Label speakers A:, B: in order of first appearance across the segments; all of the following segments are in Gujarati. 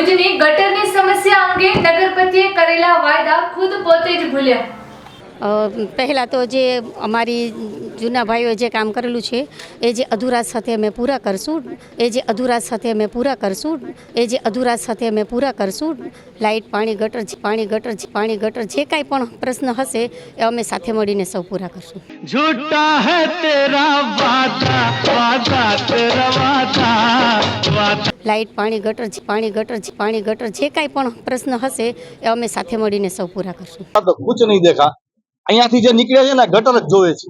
A: ભુજની ગટરની સમસ્યા અંગે નગરપતિએ કરેલા વાયદા ખુદ પોતે જ ભૂલ્યા.
B: પહેલાં તો જે અમારી જૂના ભાઈઓએ જે કામ કરેલું છે એ જે અધૂરા સાથે અમે પૂરા કરશું એ જે અધૂરા સાથે અમે પૂરા કરશું એ જે અધૂરા સાથે અમે પૂરા કરશું લાઇટ પાણી ગટર પાણી ગટર પાણી ગટર જે કાંઈ પણ પ્રશ્ન હશે એ અમે સાથે મળીને સૌ પૂરા કરશું.
C: ઝૂઠા હે તેરા વાદા વાદા તેરા વાદા વાદા
B: લાઇટ, પાણી, ગટર પાણી ગટર પાણી, ગટર, જે કાંઈ પણ પ્રશ્ન હશે એ અમે સાથે મળીને સૌ પૂરા કરશું.
D: કુછ નહીં દેખા. અહીંયાથી જે નીકળે છે ને ગટર જ જોવે છે.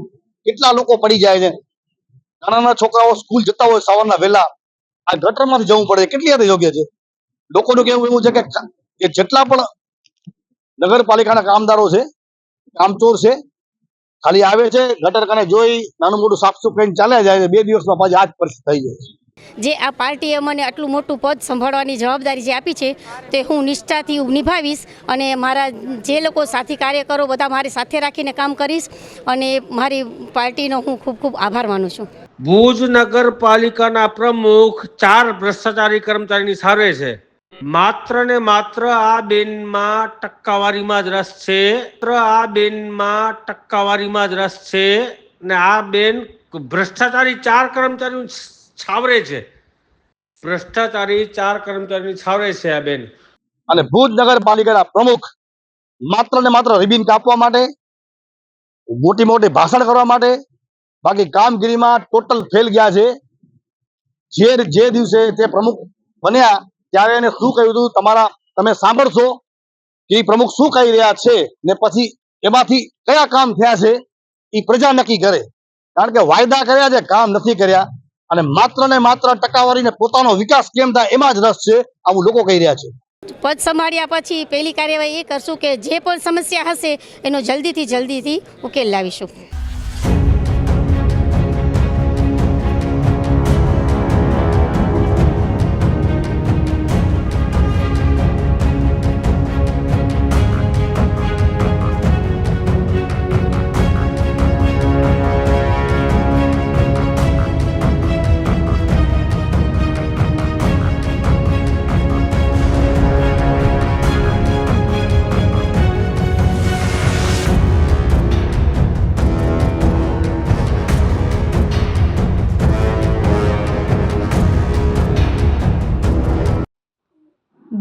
D: કેટલા લોકો પડી જાય છે. નાના નાના છોકરાઓ સ્કૂલ જતા હોય સવારના વહેલા. આ ગટરમાંથી જવું પડે. કેટલી હદે યોગ્ય છે? લોકોનું કહેવું એવું છે કે જેટલા પણ નગરપાલિકાના કામદારો છે, કામચોર છે, ખાલી આવે છે, ગટર કને જોઈ નાનું મોટું સાફ સુફ કરીને ચાલ્યા જાય છે. બે દિવસમાં પાછી આજ પરિસ્થિતિ થઈ જાય છે.
B: જે આ પાર્ટીએ મને આટલું મોટું પદ સંભાળવાની જવાબદારી જે આપી છે, તે હું નિષ્ઠાથી નિભાવીશ અને મારા જે લોકો સાથી કાર્યકરો બધા મારી સાથે રાખીને કામ કરીશ અને મારી પાર્ટીનો હું ખૂબ ખૂબ આભાર માનું છું.
E: ભુજ નગરપાલિકાના પ્રમુખ ચાર ભ્રષ્ટાચારી કર્મચારીની સારે છે. માત્ર ને માત્ર આ બેનમાં ટક્કાવારીમાં જ રસ છે. માત્ર આ બેનમાં ટક્કાવારીમાં જ રસ છે. ને આ બેન ભ્રષ્ટાચારી ચાર કર્મચારીનું છાવરે છે. ભ્રષ્ટાચારી ચાર કર્મચારીની છાવરે છે આ બેન.
D: અને ભુજ નગરપાલિકાના પ્રમુખ માત્ર ને માત્ર રિબિન કાપવા માટે, મોટી મોટી ભાષણ કરવા માટે, બાકી કામગીરીમાં ટોટલ ફેલ ગયા છે. જે જે દિવસે તે પ્રમુખ બન્યા ત્યારે એને શું કહ્યું હતું તમારા, તમે સાંભળશો કે પ્રમુખ શું કહી રહ્યા છે ને પછી એમાંથી કયા કામ થયા છે એ પ્રજા નક્કી કરે. કારણ કે વાયદા કર્યા છે, કામ નથી કર્યા. અને માત્ર ને માત્ર ટકાવારીને પોતાનો વિકાસ કેમ થાય એમાં જ રસ છે, આવું લોકો કહી રહ્યા છે.
B: પદ સંભાળ્યા પછી પહેલી કાર્યવાહી એ કરશું કે જે પણ સમસ્યા હશે, એનો જલ્દીથી જલ્દીથી ઉકેલ લાવીશું.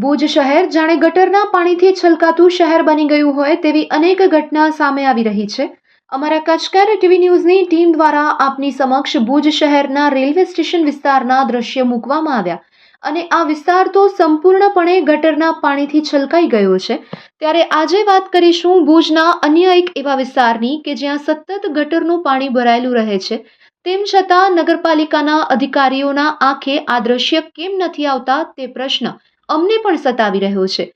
F: ભુજ શહેર જાણે ગટરના પાણીથી છલકાતું શહેર બની ગયું હોય તેવી અનેક ઘટના સામે આવી રહી છે. અમારા કચકાર ટીવી ન્યૂઝની ટીમ દ્વારા આપની સમક્ષ ભુજ શહેરના રેલવે સ્ટેશન વિસ્તારના દ્રશ્ય મૂકવામાં આવ્યા અને આ વિસ્તાર તો સંપૂર્ણપણે ગટરના પાણીથી છલકાઈ ગયો છે. ત્યારે આજે વાત કરીશું ભુજના અન્ય એક એવા વિસ્તારની કે જ્યાં સતત ગટરનું પાણી ભરાયેલું રહે છે. તેમ છતાં નગરપાલિકાના અધિકારીઓના આંખે આ દ્રશ્ય કેમ નથી આવતા તે પ્રશ્ન અમને પણ સતાવી રહ્યો છે.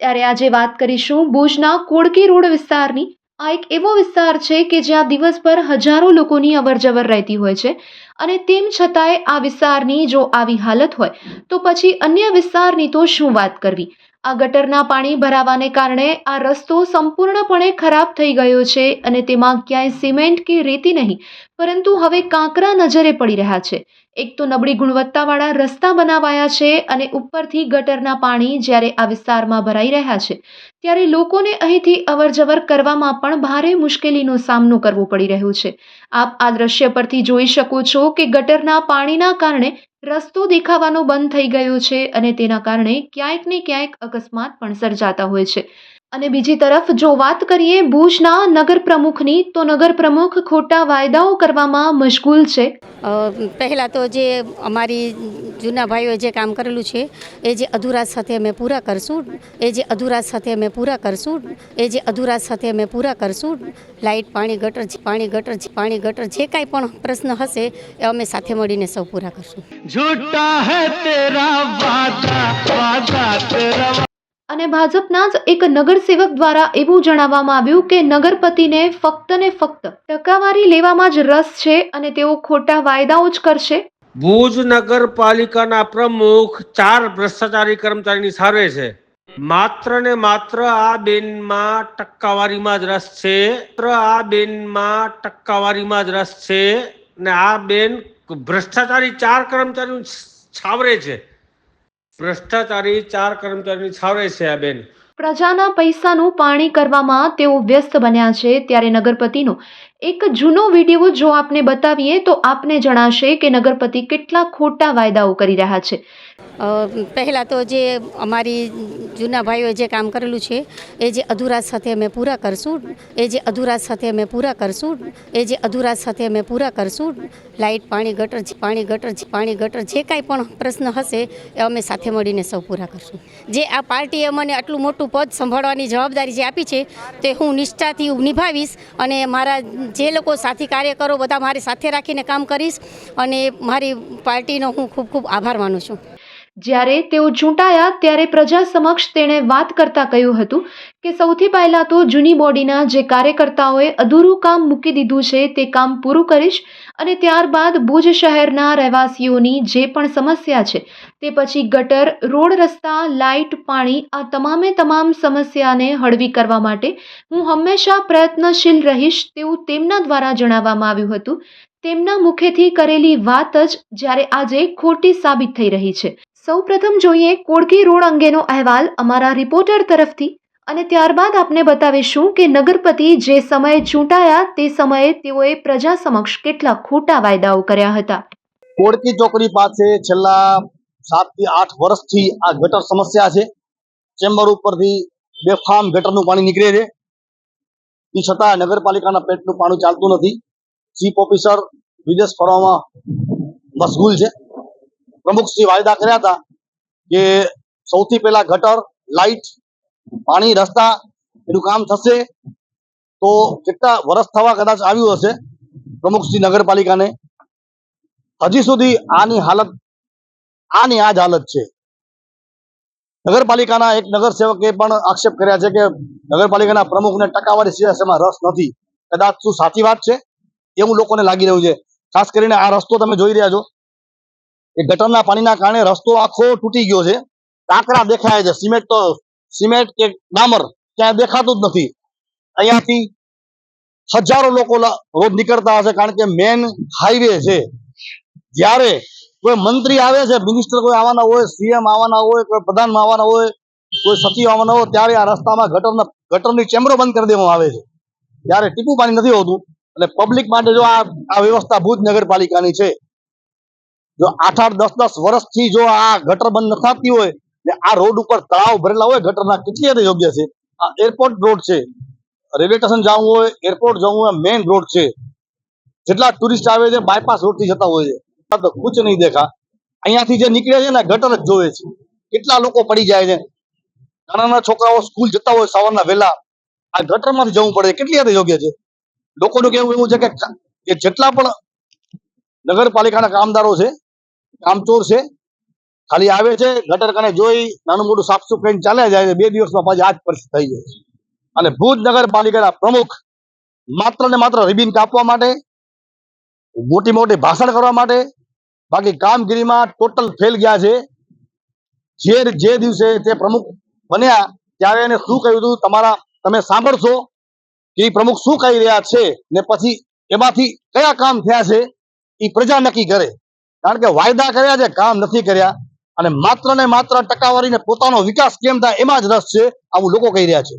F: ત્યારે આજે વાત કરીશું ભુજના કોડકી રોડ વિસ્તારની. આ એક એવો વિસ્તાર છે કે જ્યાં દિવસભર હજારો લોકોની અવરજવર રહેતી હોય છે અને તેમ છતાંય આ વિસ્તારની જો આવી હાલત હોય તો પછી અન્ય વિસ્તારની તો શું વાત કરવી? આ ગટરના પાણી ભરાવાને કારણે આ રસ્તો સંપૂર્ણપણે ખરાબ થઈ ગયો છે અને તેમાં ક્યાંય સિમેન્ટ કે રેતી નહીં, પરંતુ હવે કાંકરા નજરે પડી રહ્યા છે. એક તો નબળી ગુણવત્તાવાળા રસ્તા બનાવાયા છે અને ઉપરથી ગટરના પાણી જ્યારે આ વિસ્તારમાં ભરાઈ રહ્યા છે, ત્યારે લોકોને અહીંથી અવરજવર કરવામાં પણ ભારે મુશ્કેલીનો સામનો કરવો પડી રહ્યો છે. આપ આ દ્રશ્ય પરથી જોઈ શકો છો કે ગટરના પાણીના કારણે રસ્તો દેખાવાનો બંધ થઈ ગયો છે અને તેના કારણે ક્યાંક ને ક્યાંક અકસ્માત પણ સર્જાતા હોય છે. અને બીજી તરફ જો વાત કરીએ ભુજના નગર પ્રમુખની તો નગર પ્રમુખ ખોટા વાયદાઓ કરવામાં મશગુલ છે.
B: પહેલાં તો જે અમારી જૂના ભાઈઓએ જે કામ કરેલું છે એ જે અધૂરા સાથે અમે પૂરા કરશું એ જે અધૂરા સાથે અમે પૂરા કરશું એ જે અધૂરા સાથે અમે પૂરા કરશું લાઇટ પાણી ગટર પાણી ગટર પાણી ગટર જે કાંઈ પણ પ્રશ્ન હશે એ અમે સાથે મળીને સૌ પૂરા કરશું.
F: અને ભાજપના જ એક નગરસેવક દ્વારા એવું જણાવવામાં આવ્યું કે નગરપતિને ફક્ત ને ફક્ત ટકાવારી લેવામાં જ રસ છે અને તેઓ ખોટા વાયદાઓ જ કરશે.
E: ભુજ નગરપાલિકાના પ્રમુખ ચાર ભ્રષ્ટાચારી કર્મચારીની સારે છે. માત્ર ને માત્ર આ બેનમાં ટક્કાવારીમાં જ રસ છે. માત્ર આ બેનમાં ટક્કાવારીમાં જ રસ છે. ને આ બેન ભ્રષ્ટાચારી ચાર કર્મચારીનું છાવરે છે. ભ્રષ્ટાચારી ચાર કર્મચારીની છાવરે છે આ બેન.
F: પ્રજાના પૈસાનું પાણી કરવામાં તેઓ વ્યસ્ત બન્યા છે, ત્યારે નગરપતિનો એક જૂનો વીડિયો જો આપને બતાવીએ, તો આપને જણાશે કે નગરપતિ કેટલા ખોટા વાયદાઓ કરી રહ્યા છે.
B: પહેલાં તો જે અમારી જૂના ભાઈઓએ જે કામ કરેલું છે, એ જે અધૂરા સાથે અમે પૂરા કરશું, એ જે અધૂરા સાથે અમે પૂરા કરશું, એ જે અધૂરા સાથે અમે પૂરા કરશું લાઇટ પાણી, ગટર પાણી ગટર પાણી, ગટર, જે કાંઈ પણ પ્રશ્ન હશે, એ અમે સાથે મળીને સૌ પૂરા કરશું. જે આ પાર્ટીએ મને આટલું મોટું પદ સંભાળવાની જવાબદારી જે આપી છે, તે હું નિષ્ઠાથી નિભાવીશ અને મારા જે લોકો સાથી કાર્યકરો બધા મારી સાથે રાખીને કામ કરીશ અને મારી પાર્ટીનો હું ખૂબ ખૂબ આભાર માનું છું.
F: જ્યારે તેઓ ચૂંટાયા ત્યારે પ્રજા સમક્ષ તેણે વાત કરતા કહ્યું હતું કે સૌથી પહેલાં તો જૂની બોડીના જે કાર્યકર્તાઓએ અધૂરું કામ મૂકી દીધું છે તે કામ પૂરું કરીશ અને ત્યારબાદ ભુજ શહેરના રહેવાસીઓની જે પણ સમસ્યા છે તે પછી ગટર, રોડ રસ્તા, લાઇટ, પાણી આ તમામે તમામ સમસ્યાને હળવી કરવા માટે હું હંમેશા પ્રયત્નશીલ રહીશ તેવું તેમના દ્વારા જણાવવામાં આવ્યું હતું. તેમના મુખેથી કરેલી વાત જ જ્યારે આજે ખોટી સાબિત થઈ રહી છે. સૌપ્રથમ જોઈએ કોડકી રોડ અંગેનો અહેવાલ અમારા રિપોર્ટર તરફથી અને ત્યારબાદ આપને બતાવીશું કે નગરપતિ જે સમયે ચૂંટાયા તે સમયે તેઓએ પ્રજા સમક્ષ કેટલા ખોટા વાયદાઓ કર્યા હતા.
D: કોડકી ચોકડી પાસે છેલ્લા સાતથી આઠ વર્ષથી આ ગટર સમસ્યા છે. ચેમ્બર ઉપરથી બેફામ ગટરનું પાણી નીકળે છે. એ છતાં નગરપાલિકાના પેટનું પાણી ચાલતું નથી. ચીફ ઓફિસર વિદેશ ફરવામાં મશગુલ છે. પ્રમુખશ્રી વાયદા કર્યા હતા કે સૌથી પહેલા ગટર, લાઇટ, પાણી, રસ્તા એનું કામ થશે. તો કેટલા વર્ષ થવા કદાચ આવ્યું હશે પ્રમુખશ્રી નગરપાલિકાને. હજી સુધી આની હાલત, આની આ જ હાલત છે. નગરપાલિકાના એક નગર સેવકે પણ આક્ષેપ કર્યા છે કે નગરપાલિકાના પ્રમુખને ટકાવારી સિયાસતમાં રસ નથી. કદાચ શું સાચી વાત છે? એવું લોકોને લાગી રહ્યું છે. ખાસ કરીને આ રસ્તો તમે જોઈ રહ્યા છો. એ ગટરના પાણીના કારણે રસ્તો આખો તૂટી ગયો છે. કાંકરા દેખાય છે. સિમેન્ટ તો, સિમેન્ટ કે ડામર ક્યાંય દેખાતું જ નથી. અહીંયાથી હજારો લોકો રોજ નીકળતા હશે કારણ કે મેન હાઈવે છે. જ્યારે કોઈ મંત્રી આવે છે, મિનિસ્ટર કોઈ આવવાના હોય, સીએમ આવવાના હોય, કોઈ પ્રધાન આવવાના હોય, કોઈ સચિવ આવવાના હોય, ત્યારે આ રસ્તામાં ગટરના, ગટરની ચેમ્બરો બંધ કરી દેવામાં આવે છે. ત્યારે ટીપું પાણી નથી હોતું. એટલે પબ્લિક માટે જો આ આ વ્યવસ્થા ભુજ નગરપાલિકાની છે. જો આઠ આઠ દસ દસ વર્ષથી જો આ ગટર બંધ ન થતી હોય, ને આ રોડ ઉપર તળાવ ભરેલા હોય, ગટરના કેટલી હદે યોગ્ય છે? આ એરપોર્ટ રોડ છે. રેલવે સ્ટેશન જવું હોય, એરપોર્ટ જવું હોય મેઇન રોડ છે. જેટલા ટુરિસ્ટ આવે છે બાયપાસ રોડથી જતા હોય છે. તો કુછ નહીં દેખા. અહીંયાથી જે નીકળે છે ને ગટર જ જોવે છે. કેટલા લોકો પડી જાય છે. નાના છોકરાઓ સ્કૂલ જતા હોય, સવારના વહેલા. આ ગટરમાંથી જવું પડે. કેટલી હદે યોગ્ય છે? લોકોનું કેવું એવું છે કે જેટલા પણ નગરપાલિકાના કામદારો છે કામચોર છે. ખાલી આવે છે, ગટર કને જોઈ, નાનું મોટું સાફસૂફ કરીને ચાલે જાય બે દિવસમાં પાછી આજ પરિસ્થિતિ થઈ જાય અને ભુજ નગરપાલિકાના પ્રમુખ માત્ર ને માત્ર રિબિન કાપવા માટે, મોટી મોટી ભાષણ કરવા માટે, બાકી કામગીરીમાં ટોટલ ફેલ ગયા છે. જે જે દિવસે તે પ્રમુખ બન્યા, ત્યારે એને શું કહ્યું હતું તમારા, તમે સાંભળશો કે પ્રમુખ શું કહી રહ્યા છે ને પછી એમાંથી કયા કામ થયા છે એ પ્રજા નક્કી કરે. કારણ કે વાયદા કર્યા છે, કામ નથી કર્યા. અને માત્ર ને માત્ર ટકાવારીને પોતાનો વિકાસ કેમ થાય એમાં જ રસ છે, આવું લોકો કહી રહ્યા છે.